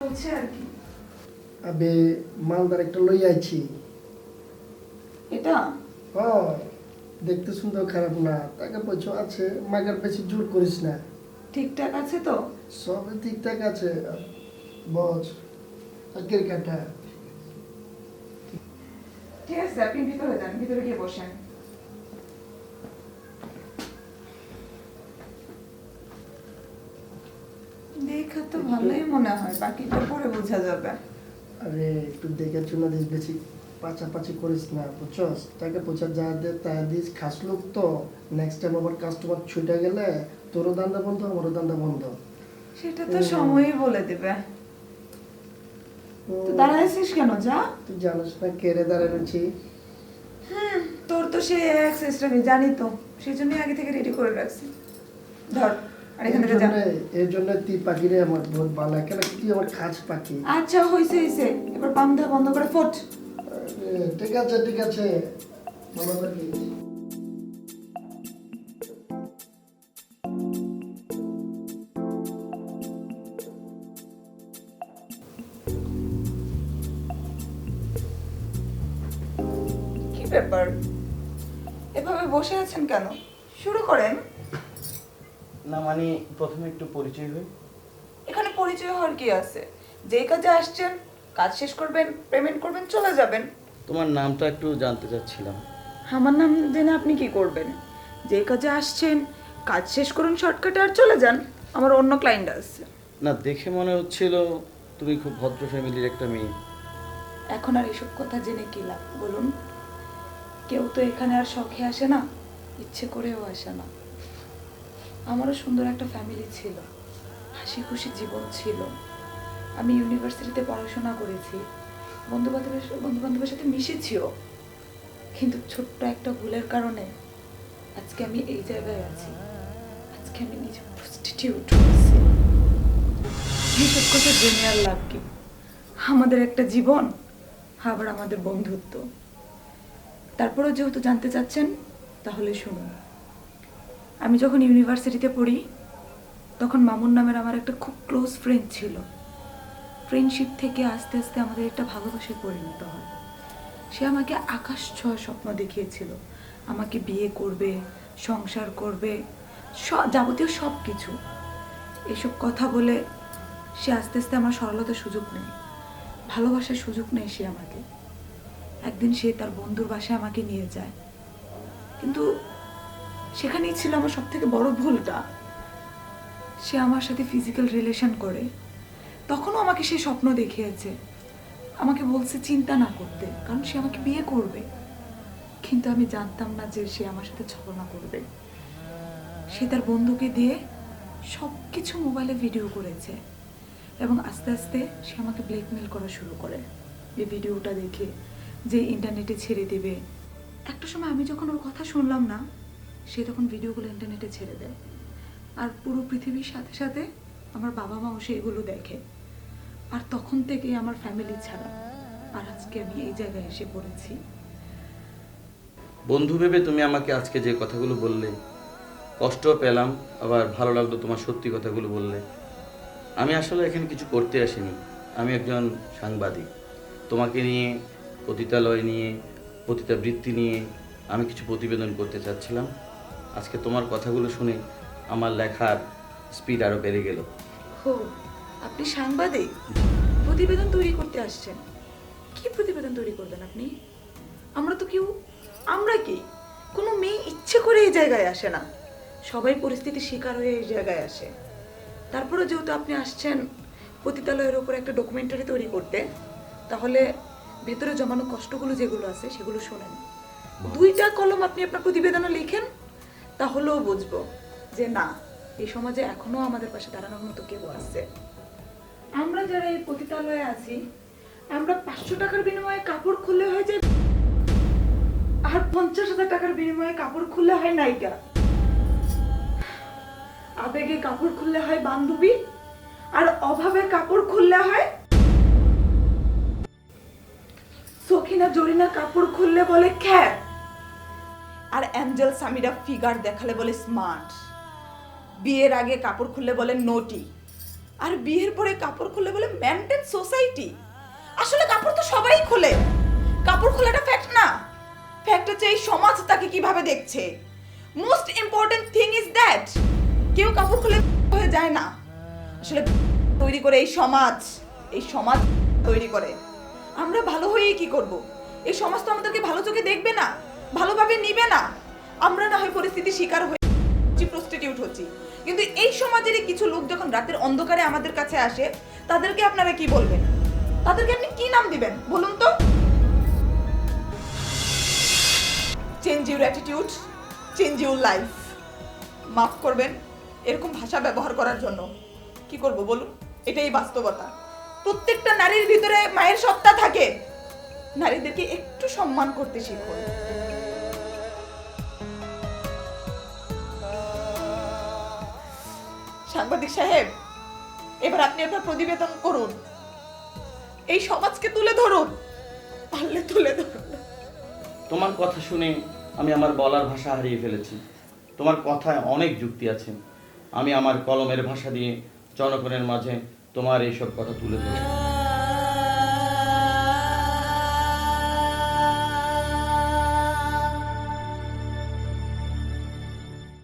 চলছে আর কি। আবে মালদার একটা লই আইছি। এটা? হ্যাঁ দেখতে সুন্দর খারাপ না। টাকা পয়সা আছে মাগার বেশি জোর করিস না। ঠিকঠাক আছে তো? সব ঠিকঠাক আছে। বস আজকের কাটা। ঠিক আছে আপনি ভিতরে যান ভিতরে গিয়ে বসেন দেখা তো ভালোই মনে হয় বাকিটা পরে বোঝা যাবে। আরে একটু দেখে চুনা দিস বেশি পাচাপাচি করিস না বুঝছস? টাকা পয়সা যা দে তা দিস খাস লোক তো। নেক্সট টাইম আবার কাস্টমার ছুটে গেলে তোরও দান্দা বন্ধ আমারও দান্দা বন্ধ। সেটা তো সময়ই বলে দেবে। তো দাঁড়াইছিস কেন যা। তুই জানিস না কেড়ে দাঁড়িয়ে রয়েছি হুম তোর তো সে এক সিস্টেমে জানি তো সেই জন্যই আগে থেকে রেডি করে রাখছি। ধর। এর জন্য তুই পাখিরে আমার বহুত ভালো লাগে। কেন তুই আমার খাস পাখি? আচ্ছা হইছে হইছে। এবার পাম দেওয়া বন্ধ করে ফোট। ঠিক আছে ঠিক আছে। ভালো পাখি কি ব্যাপার? এভাবে বসে আছেন কেন? শুরু করেন। না মানে প্রথমে একটু পরিচয় হই। এখানে পরিচয় হওয়ার কি আছে? যেই কাজে আসছেন কাজ শেষ করবেন পেমেন্ট করবেন চলে যাবেন। তোমার নামটা একটু জানতে চাচ্ছিলাম। আমার নাম জেনে আপনি কি করবেন? যেই কাজে আসছেন কাজ শেষ করুন শর্টকাটে আর চলে যান। আমার অন্য ক্লায়েন্ট আছে। না দেখে মনে হচ্ছিল তুমি খুব ভদ্র ফ্যামিলির একটা মেয়ে। এখন আর এসব কথা জেনে কি লাভ? বলুন। কেউ তো এখানে আর শখে আসে না ইচ্ছে করেও আসে না। আমারও সুন্দর একটা ফ্যামিলি ছিল। হাসি খুশি জীবন ছিল। আমি ইউনিভার্সিটিতে পড়াশোনা করেছি। বন্ধু বান্ধবের বন্ধু বান্ধবের সাথে মিশেছিও। কিন্তু ছোট্ট একটা ভুলের কারণে আজকে আমি এই জায়গায় আছি। আজকে আমি নিজে প্রস্টিটিউট হয়েছি। এইসব কথা জেনে আর লাভ কি? আমাদের একটা জীবন, আবার আমাদের বন্ধুত্ব। তারপরেও যেহেতু জানতে চাচ্ছেন, তাহলে শুনুন। আমি যখন ইউনিভার্সিটিতে পড়ি, তখন মামুন নামের আমার একটা খুব ক্লোজ ফ্রেন্ড ছিল। ফ্রেন্ডশিপ থেকে আস্তে আস্তে আমাদের একটা ভালোবাসায় পরিণত হয়। সে আমাকে আকাশ ছোঁয়া স্বপ্ন দেখিয়েছিল। আমাকে বিয়ে করবে, সংসার করবে যাবতীয় সব কিছু এসব কথা বলে সে আস্তে আস্তে আমার সরলতার সুযোগ নেই ভালোবাসার সুযোগ নেই সে আমাকে। একদিন সে তার বন্ধুর বাসায় আমাকে নিয়ে যায়। কিন্তু সেখানেই ছিল আমার সব থেকে বড় ভুলটা। সে আমার সাথে ফিজিক্যাল রিলেশন করে। তখনও আমাকে সে স্বপ্ন দেখিয়েছে। আমাকে বলছে, চিন্তা না করতে, কারণ সে আমাকে বিয়ে করবে। কিন্তু আমি জানতাম না যে সে আমার সাথে ছলনা করবে। সে তার বন্ধুকে দিয়ে সব কিছু মোবাইলে ভিডিও করেছে এবং আস্তে আস্তে সে আমাকে ব্ল্যাকমেল করা শুরু করে। এই ভিডিওটা দেখে যে ইন্টারনেটে ছেড়ে দেবে। একটা সময় আমি যখন ওর কথা শুনলাম না সে তখন ভিডিওগুলো ইন্টারনেটে ছেড়ে দেয়। আর পুরো পৃথিবীর সাথে সাথে আমার বাবা মাও সেগুলো দেখে। আর তখন থেকেই আমার ফ্যামিলি ছাড়া। আর আজকে আমি এই জায়গায় এসে পড়েছি। বন্ধু ভেবে তুমি আমাকে আজকে যে কথাগুলো বললে, কষ্টও পেলাম, আবার ভালো লাগল তোমার সত্যি কথাগুলো বললে। আমি আসলে এখানে কিছু করতে আসিনি। আমি একজন সাংবাদিক। তোমাকে নিয়ে, পতিতালয় নিয়ে, পতিতাবৃত্তি নিয়ে আমি কিছু প্রতিবেদন করতে চাচ্ছিলাম। আজকে তোমার কথাগুলো শুনে আমার লেখার স্পিড আরও বেড়ে গেল। হো আপনি সাংবাদিক? প্রতিবেদন তৈরি করতে আসছেন। কি প্রতিবেদন তৈরি করবেন আপনি? আমরা তো কেউ আমরা কি? কোনো মেয়ে ইচ্ছে করে এই জায়গায় আসে না। সবাই পরিস্থিতির শিকার হয়ে এই জায়গায় আসে। তারপরে যেহেতু আপনি আসছেন পতিতালয়ের ওপর একটা ডকুমেন্টারি তৈরি করতে তাহলে ভেতরে জমানো কষ্টগুলো যেগুলো আছে সেগুলো শোনেন। দুইটা কলম আপনি আপনার প্রতিবেদনে লিখেন তাহলেও বুঝব যে না, এই সমাজে এখনও আমাদের পাশে দাঁড়ানোর মতো কেউ আছে। আমরা যারা এই পতিতালয়ে আছি, আমরা পাঁচশো টাকার বিনিময়ে কাপড় খুললে হয় যে আর পঞ্চাশ হাজার টাকার বিনিময়ে কাপড় খুললে হয় নায়িকা। আবেগে কাপড় খুললে হয় বান্ধবী আর অভাবে কাপড় খুললে হয় সখিনা জরিনা কাপড় খুললে বলে খ্যাত। আর অ্যাঞ্জেল সামিরা ফিগার দেখালে বলে স্মার্ট। বিয়ের আগে কাপড় খুললে বলে নোটি। আর বিয়ের পরে কাপড় খুলে বলে মেনটেন সোসাইটি। আসলে কাপড় তো সবাই খোলে। কাপড় খোলাটা ফ্যাক্ট না। ফ্যাক্ট হচ্ছে এই সমাজ তাকে কীভাবে দেখছে। Most important thing is that কেউ কাপড় খুলে হয়ে যায় না। আসলে তৈরি করে এই সমাজ এই সমাজ তৈরি করে। আমরা ভালো হয়েই কি করব? এই সমাজ তো আমাদেরকে ভালো চোখে দেখবে না। ভালোভাবে নিবে না। আমরা না হয় পরিস্থিতি শিকার হয়ে প্রস্টিটিউট হচ্ছি। কিন্তু এই সমাজের কিছু লোক যখন রাতের অন্ধকারে আমাদের কাছে আসে, তাদেরকে আপনারা কি বলবেন? তাদেরকে আপনি কি নাম দিবেন? বলুন তো। Change your attitude change your life মাফ করবেন, এরকম ভাষা ব্যবহার করার জন্য। কি করব বলুন? এটাই বাস্তবতা। প্রত্যেকটা নারীর ভিতরে মায়ের সত্তা থাকে। নারীদেরকে একটু সম্মান করতে শিখুন। সাংবাদিক সাহেব, এবার আপনি আপনার প্রতিবেদন করুন। এই সমাজকে তুলে ধরুন। পারলে তুলে ধরুন। তোমার কথা শুনে আমি আমার বলার ভাষা হারিয়ে ফেলেছি। তোমার কথায় অনেক যুক্তি আছে। আমি আমার কলমের ভাষা দিয়ে জনগণের মাঝে তোমার এইসব কথা তুলে ধরব।